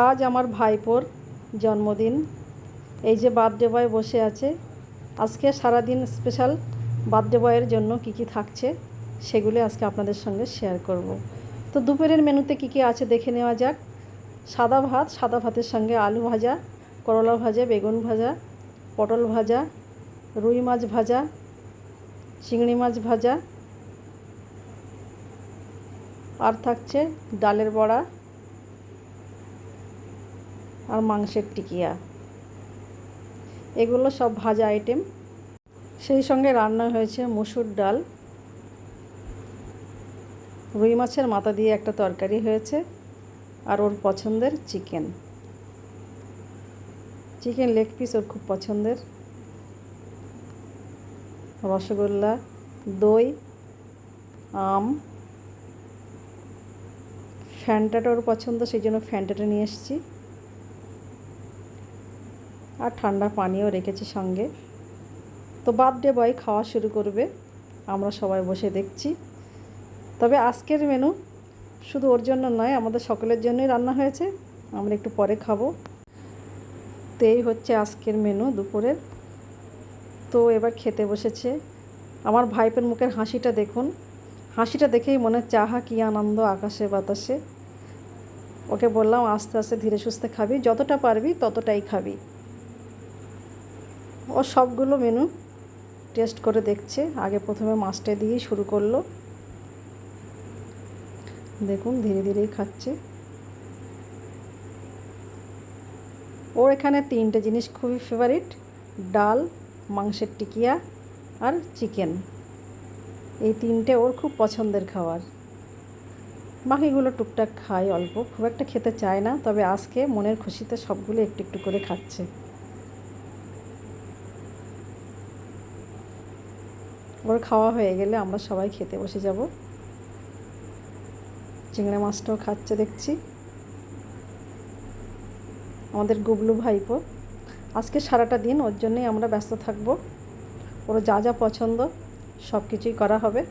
আজ আমার ভাইপোর জন্মদিন। এই যে বার্থডে বয় বসে আছে, আজকে সারাদিন স্পেশাল বার্থডে বয়ের জন্য কি কি থাকছে সেগুলি আজকে আপনাদের সঙ্গে শেয়ার করব। তো দুপুরের মেনুতে কি কি আছে দেখে নেওয়া যাক। সাদা ভাত, সাদা ভাতের সঙ্গে আলু ভাজা, করলা ভাজা, বেগুন ভাজা, পটল ভাজা, রুই মাছ ভাজা, চিংড়ি মাছ ভাজা, আর থাকছে ডালের বড়া আর মাংসের টিকিয়া। এগুলো সব ভাজা আইটেম সেই সঙ্গে রান্না হয়েছে মুসুর ডাল। রুই মাছের মাথা দিয়ে একটা তরকারি হয়েছে আর ওর পছন্দের চিকেন। চিকেন লেগ পিস ওর খুব পছন্দের। রসগোল্লা, দই, আম। ফ্যান্টাটা ওর পছন্দ, সেই জন্য ফ্যান্টাটা নিয়ে এসেছি। আর ঠান্ডা পানিও রেখেছি সঙ্গে। তো বার্থডে বয় খাওয়া শুরু করবে, আমরা সবাই বসে দেখছি। তবে আজকের মেনু শুধু ওর জন্য নয়, আমাদের সকলের জন্যই রান্না হয়েছে। আমরা একটু পরে খাব। তো এই হচ্ছে আজকের মেনু দুপুরের। তো এবার খেতে বসেছে। আমার ভাইপের মুখের হাসিটা দেখুন। হাসিটা দেখেই মনে আহা, কী আনন্দ আকাশে বাতাসে। ওকে বললাম, আস্তে আস্তে ধীরে সুস্থে খাবি। যতটা পারবি ততটাই খাবি। ও সবগুলো মেনু টেস্ট করে দেখছে। আগে প্রথমে মাছটা দিয়েই শুরু করল। দেখুন, ধীরে ধীরেই খাচ্ছে। ওর এখানে তিনটে জিনিস খুবই ফেভারিট ডাল, মাংসের টিকিয়া আর চিকেন এই তিনটে ওর খুব পছন্দের খাবার। বাকিগুলো টুকটাক খায় অল্প, খুব একটা খেতে চায় না, তবে আজকে মনের খুশিতে সবগুলো একটু একটু করে খাচ্ছে। ওর খাওয়া হয়ে গেলে আমরা সবাই খেতে বসে যাব। চিংড়া মাছটাও খাচ্ছে দেখছি। আমাদের গুবলু ভাইপো, আজকে সারাটা দিন ওর জন্যই আমরা ব্যস্ত থাকব। ওর যা যা পছন্দ সব কিছুই করা হবে।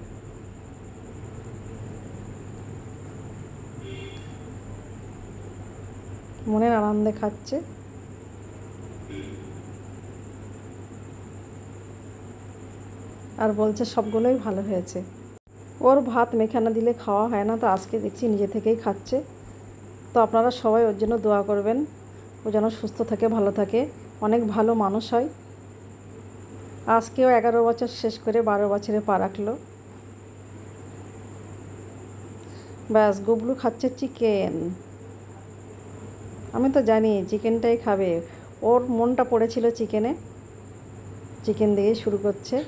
মনের আনন্দে খাচ্ছে। আর বলছে, সবগুলোই ভালো হয়েছে। ওর ভাত মেখানা দিলে খাওয়া হয় না, তো আজকে দেখছি নিজে থেকেই খাচ্ছে। তো আপনারা সবাই ওর জন্য দোয়া করবেন। ও যেন সুস্থ থাকে, ভালো থাকে। অনেক ভালো মানুষ হয়। আজকেও এগারো বছর শেষ করে বারো বছরে পা রাখল। ব্যাস, গুবলু খাচ্ছে চিকেন। আমি তো জানি চিকেনটাই খাবে। ওর মনটা পড়েছিল চিকেনে। চিকেন দিয়ে শুরু করছে।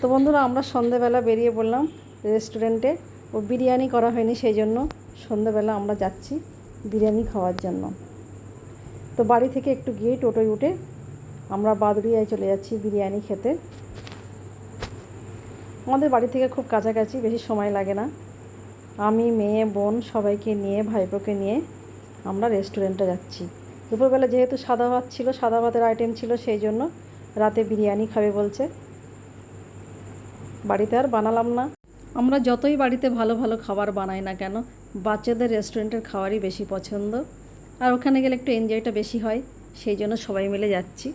তো বন্ধুরা, আমরা সন্ধেবেলা বেরিয়ে পড়লাম রেস্টুরেন্টে। ও বিরিয়ানি করা হয়নি, সেই জন্য সন্ধেবেলা আমরা যাচ্ছি বিরিয়ানি খাওয়ার জন্য। তো বাড়ি থেকে একটু গিয়ে টোটোয় উঠে আমরা বাদুড়িয়ায় চলে যাচ্ছি বিরিয়ানি খেতে। আমাদের বাড়ি থেকে খুব কাছাকাছি, বেশি সময় লাগে না। আমি, মেয়ে, বোন সবাইকে নিয়ে, ভাইপোকে নিয়ে আমরা রেস্টুরেন্টে যাচ্ছি। দুপুরবেলা যেহেতু সাদা ভাত ছিল, সাদা ভাতের আইটেম ছিল, সেই জন্য রাতে বিরিয়ানি খাবে বলছে। বাড়িতে আর বানালাম না। আমরা যতই বাড়িতে ভালো ভালো খাবার বানাই না কেন, বাচ্চাদের রেস্টুরেন্টের খাবারই বেশি পছন্দ। আর ওখানে গেলে একটু এনজয়টা বেশি হয়, সেই জন্য সবাই মিলে যাচ্ছি।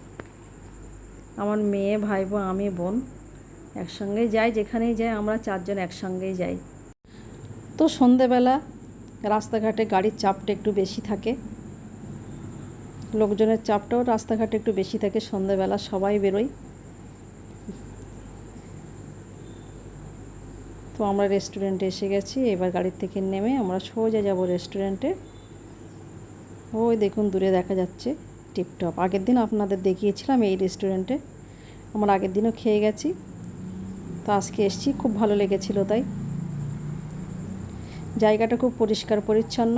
আমার মেয়ে ভাই বোন আমি, বোন একসঙ্গেই যাই, যেখানেই যাই আমরা চারজন একসঙ্গেই যাই। তো সন্ধেবেলা রাস্তাঘাটে গাড়ির চাপটা একটু বেশি থাকে। লোকজনের চাপটাও রাস্তাঘাটে একটু বেশি থাকে, সন্ধেবেলা সবাই বেরোয়। তো আমরা রেস্টুরেন্টে এসে গেছি, এবার গাড়ির থেকে নেমে আমরা সোজা যাব রেস্টুরেন্টে ওই দেখুন, দূরে দেখা যাচ্ছে টিপটপ আগের দিন আপনাদের দেখিয়েছিলাম এই রেস্টুরেন্টে আমরা আগের দিনও খেয়ে গেছি। তো আজকে এসছি, খুব ভালো লেগেছিল তাই। জায়গাটা খুব পরিষ্কার, পরিচ্ছন্ন,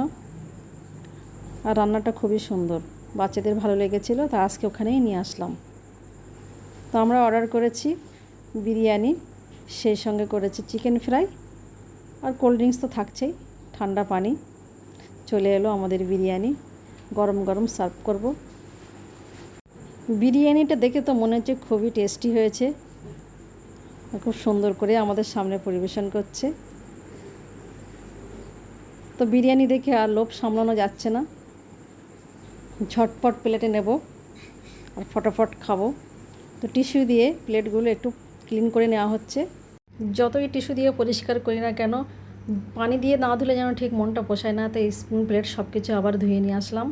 আর রান্নাটা খুবই সুন্দর। বাচ্চাদের ভালো লেগেছিল, তা আজকে ওখানেই নিয়ে আসলাম। তো আমরা অর্ডার করেছি বিরিয়ানি। সেই সঙ্গে করেছি চিকেন ফ্রাই আর কোল্ড ড্রিঙ্কস তো থাকছেই, ঠান্ডা পানি। চলে এলো আমাদের বিরিয়ানি, গরম গরম সার্ভ করব। বিরিয়ানিটা দেখে তো মনে হচ্ছে খুবই টেস্টি হয়েছে। খুব সুন্দর করে আমাদের সামনে পরিবেশন করছে। তো বিরিয়ানি দেখে আর লোভ সামলানো যাচ্ছে না। ঝটপট প্লেটে নেব আর ফটাফট খাব। তো টিস্যু দিয়ে প্লেটগুলো একটু ক্লিন করে নেওয়া হচ্ছে। যতই টিস্যু দিয়ে পরিষ্কার করি না কেন, পানি দিয়ে না ধুলে যেন ঠিক মনটা পোষায় না তো স্পুন প্লেট সব কিছু আবার ধুয়ে নিয়ে আসলাম।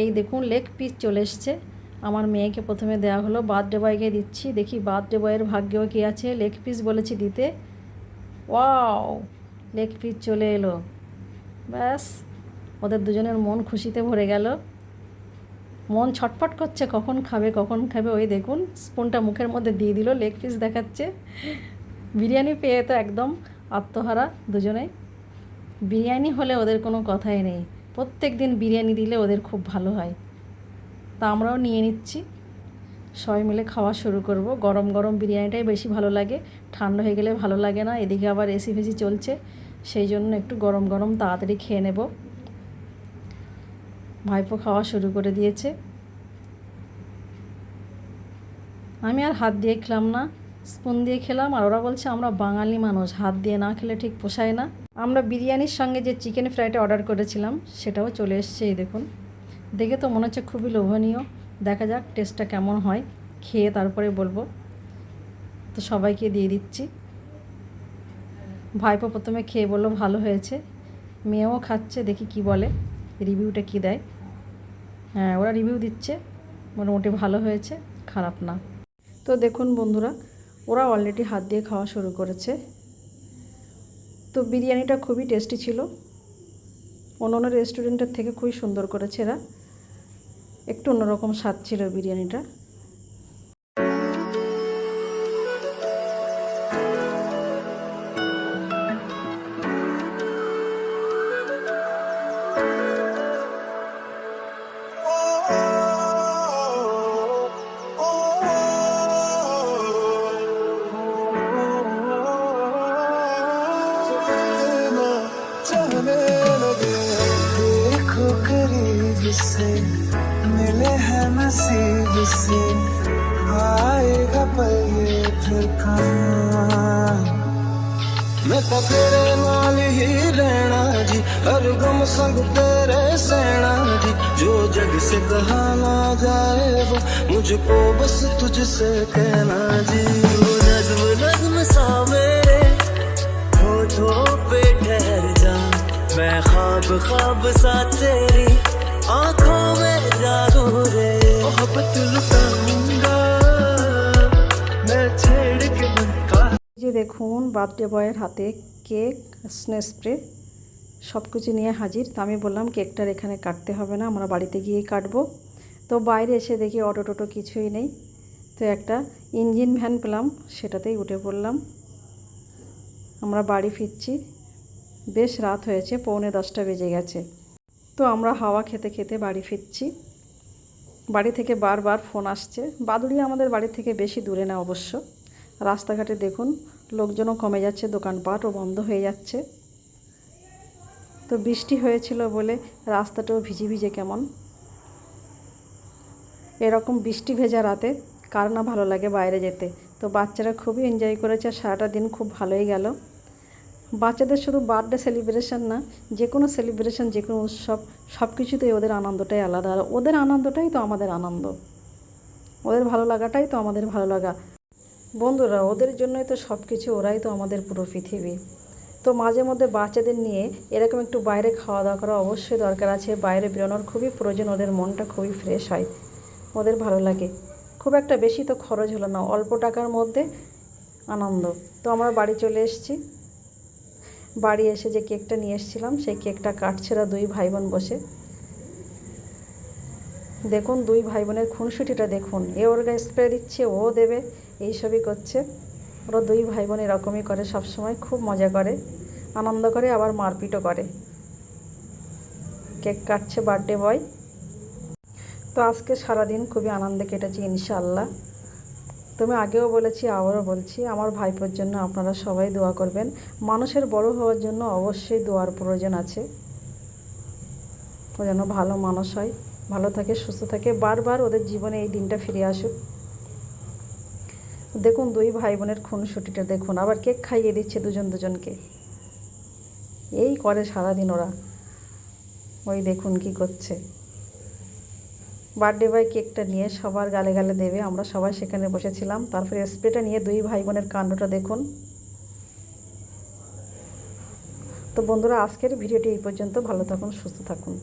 এই দেখুন লেগ পিস চলে এসছে। আমার মেয়েকে প্রথমে দেওয়া হলো বার্থডে বয়কে দিচ্ছি। দেখি বার্থডে বয়ের ভাগ্যেও কী আছে? লেগ পিস বলেছি দিতে। ওয়াও লেগ পিস চলে এলো। ব্যাস, ওদের দুজনের মন খুশিতে ভরে গেল। মন ছটফট করছে, কখন খাবে কখন খাবে, ওই দেখুন স্পুনটা মুখের মধ্যে দিয়ে দিল লেগ পিস দেখাচ্ছে। বিরিয়ানি পেয়ে তো একদম আত্মহারা দুজনেই বিরিয়ানি হলে ওদের কোনো কথাই নেই। প্রত্যেক দিন বিরিয়ানি দিলে ওদের খুব ভালো হয়। তা আমরাও নিয়ে নিচ্ছি। সবাই মিলে খাওয়া শুরু করব। গরম গরম বিরিয়ানিটাই বেশি ভালো লাগে। ঠান্ডা হয়ে গেলে ভালো লাগে না। এদিকে আবার এসি ফেসি চলছে। সেই জন্য একটু গরম গরম তাড়াতাড়ি খেয়ে নেব। ভাইপো খাওয়া শুরু করে দিয়েছে। আমি আর হাত দিয়ে খেলাম না, স্পুন দিয়ে খেলাম, আর ওরা বলছে, আমরা বাঙালি মানুষ, হাত দিয়ে না খেলে ঠিক পোষায় না। আমরা বিরিয়ানির সঙ্গে যে চিকেন ফ্রাইটা অর্ডার করেছিলাম, সেটাও চলে এসছে, এই দেখুন। দেখে তো মনে হচ্ছে খুবই লোভনীয়। দেখা যাক, টেস্টটা কেমন হয়। খেয়ে তারপরে বলব। তো সবাইকে দিয়ে দিচ্ছি। ভাইপো প্রথমে খেয়ে বলল, ভালো হয়েছে। মেয়েও খাচ্ছে, দেখি কি বলে, রিভিউটা কি দেয়। হ্যাঁ ওরা রিভিউ দিচ্ছে। মোটামুটি ভালো হয়েছে, খারাপ না। তো দেখুন বন্ধুরা, ওরা অলরেডি হাত দিয়ে খাওয়া শুরু করেছে। তো বিরিয়ানিটা খুবই টেস্টি ছিল। অন্য অন্য রেস্টুরেন্টের থেকে খুবই সুন্দর করেছে এরা। একটু অন্যরকম স্বাদ ছিল বিরিয়ানিটা। मैं तो तेरे नाल ही रहना जी। हर गम संग तेरे सहना जी। जो जग से कहा ना जाए वो मुझको बस तुझसे कहना जी। वो नज्म नज्म सा मेरे होठों पे ठहर जा। मैं ख्वाब ख्वाब सा तेरी आँखों में जागो रे। मोहब्बत लुटाऊँगा যে দেখুন বার্থডে বয়ের হাতে কেক স্নে স্প্রে সব কিছু নিয়ে হাজির। তো আমি বললাম কেকটার এখানে কাটতে হবে না, আমরা বাড়িতে গিয়েই কাটবো। তো বাইরে এসে দেখি অটো টোটো কিছুই নেই। তো একটা ইঞ্জিন ভ্যান পেলাম, সেটাতেই উঠে পড়লাম। আমরা বাড়ি ফিরছি। বেশ রাত হয়েছে, পৌনে দশটা বেজে গেছে। তো আমরা হাওয়া খেতে খেতে বাড়ি ফিরছি। বাড়ি থেকে বারবার ফোন আসছে। বাদুড়ি আমাদের বাড়ি থেকে বেশি দূরে না অবশ্য। রাস্তাঘাটে দেখুন লোকজনও কমে যাচ্ছে, দোকানপাটও বন্ধ হয়ে যাচ্ছে। তো বৃষ্টি হয়েছিল বলে রাস্তাটাও ভিজে ভিজে কেমন। এরকম বৃষ্টি ভেজা রাতে কার না ভালো লাগে বাইরে যেতে। তো বাচ্চারা খুবই এনজয় করেছে সারাটা দিন খুব ভালোই গেল। বাচ্চাদের শুধু বার্থডে সেলিব্রেশন না, যে কোনো সেলিব্রেশন যে কোনো উৎসব সব কিছুতেই ওদের আনন্দটাই আলাদা। ওদের আনন্দটাই তো আমাদের আনন্দ। ওদের ভালো লাগাটাই তো আমাদের ভালো লাগা। বন্ধুরা, ওদের জন্যই তো সব কিছু ওরাই তো আমাদের পুরো পৃথিবী। তো মাঝে মধ্যে বাচ্চাদের নিয়ে এরকম একটু বাইরে খাওয়া দাওয়া করা অবশ্যই দরকার আছে। বাইরে বেরোনোর খুবই প্রয়োজন, ওদের মনটা খুবই ফ্রেশ হয়। ওদের ভালো লাগে। খুব একটা বেশি তো খরচ হলো না, অল্প টাকার মধ্যে আনন্দ। তো আমরা বাড়ি চলে এসেছি। বাড়ি এসে যে কেকটা নিয়ে এসেছিলাম, সেই কেকটা কাটছে দুই ভাই বোন বসে দেখুন, দুই ভাই বোনের খুনসুটিটা দেখুন। এ ওর স্প্রে দিচ্ছে, ও দেবে, এইসবই করছে। ওরা দুই ভাই বোন এরকমই করে সব সময় খুব মজা করে। আনন্দ করে, আবার মারপিটও করে। কেক কাটছে বার্থডে বয় তো আজকে সারাদিন খুবই আনন্দে কেটেছে ইনশাল্লাহ তুমি আগেও বলেছি, আবারও বলছি, আমার ভাইপোর জন্য আপনারা সবাই দোয়া করবেন। মানুষের বড় হওয়ার জন্য অবশ্যই দোয়ার প্রয়োজন আছে। ও যেন ভালো মানুষ হয়। ভালো থাকে, সুস্থ থাকে। বারবার ওদের জীবনে এই দিনটা ফিরে আসুক। দেখুন, দুই ভাই বোনের খুনসুটিটা দেখুন। আবার কেক খাইয়ে দিচ্ছে দুজন দুজনকে। এই করে সারাদিন ওরা। ওই দেখুন কি করছে। বার্থডে বয় কেকটা নিয়ে সবার গালে গালে দেবে। আমরা সবাই সেখানে বসেছিলাম। তারপরে স্প্রেটা নিয়ে দুই ভাই বোনের কাণ্ডটা দেখুন। তো বন্ধুরা, আজকের ভিডিওটি এই পর্যন্ত। ভালো থাকুন, সুস্থ থাকুন।